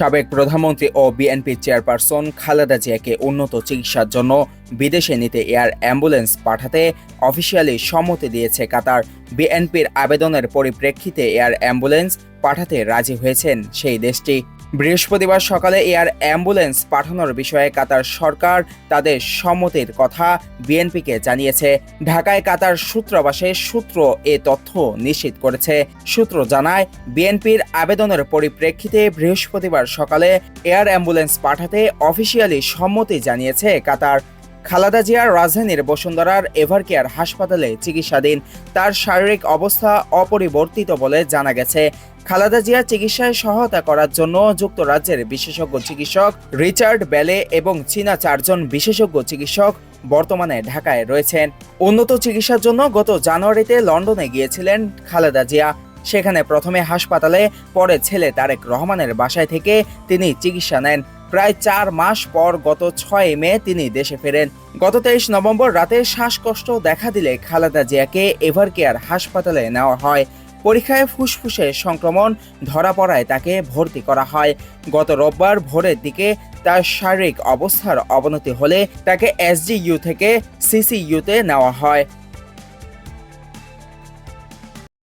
সাবেক প্রধানমন্ত্রী ও BNP chairperson Khaleda জিয়াকে উন্নত চিকিৎসার জন্য বিদেশে নিতে এয়ার অ্যাম্বুলেন্স পাঠাতে অফিসিয়ালি সম্মতি দিয়েছে কাতার। বিএনপির আবেদনের পরিপ্রেক্ষিতে এয়ার অ্যাম্বুলেন্স পাঠাতে রাজি হয়েছেন সেই দেশটি। বৃহস্পতিবার সকালে এয়ার অ্যাম্বুলেন্স পাঠানোর বিষয়ে কাতার সরকার তাদের সম্মতির কথা বিএনপিকে জানিয়েছে। ঢাকায় কাতার সূত্রাবাসে সূত্র এ তথ্য নিশ্চিত করেছে। সূত্র জানায়, বিএনপির আবেদনের পরিপ্রেক্ষিতে বৃহস্পতিবার সকালে এয়ার অ্যাম্বুলেন্স পাঠাতে অফিসিয়ালি সম্মতি জানিয়েছে কাতার খালাদা জিয়ার রাজধানীর বসুন্ধরার এভারকেয়ার হাসপাতালে চিকিৎসাধীন, তার শারীরিক অবস্থা অপরিবর্তিত বলে জানা গেছে। খালাদা জিয়া চিকিৎসায় সহায়তা করার জন্য যুক্তরাজ্যের বিশেষজ্ঞ চিকিৎসক রিচার্ড বেলে এবং চীনা চারজন বিশেষজ্ঞ চিকিৎসক বর্তমানে ঢাকায় রয়েছেন। উন্নত চিকিৎসার জন্য গত জানুয়ারিতে লন্ডনে গিয়েছিলেন খালেদা জিয়া। সেখানে প্রথমে হাসপাতালে, পরে ছেলে তারেক রহমানের বাসায় থেকে তিনি চিকিৎসা নেন। প্রায় চার মাস পর গত ছয় মে তিনি দেশে ফেরেন। গত তেইশ নভেম্বর রাতে শ্বাসকষ্ট দেখা দিলে খালেদা জিয়াকে এভারকেয়ার হাসপাতালে নেওয়া হয়। পরীক্ষায় ফুসফুসে সংক্রমণ, ধরা পড়ায় তাকে ভর্তি করা হয়। গত রোববার ভোরের দিকে তার শারীরিক অবস্থার অবনতি হলে তাকে এসডিইউ থেকে সিসিইউতে নেওয়া হয়।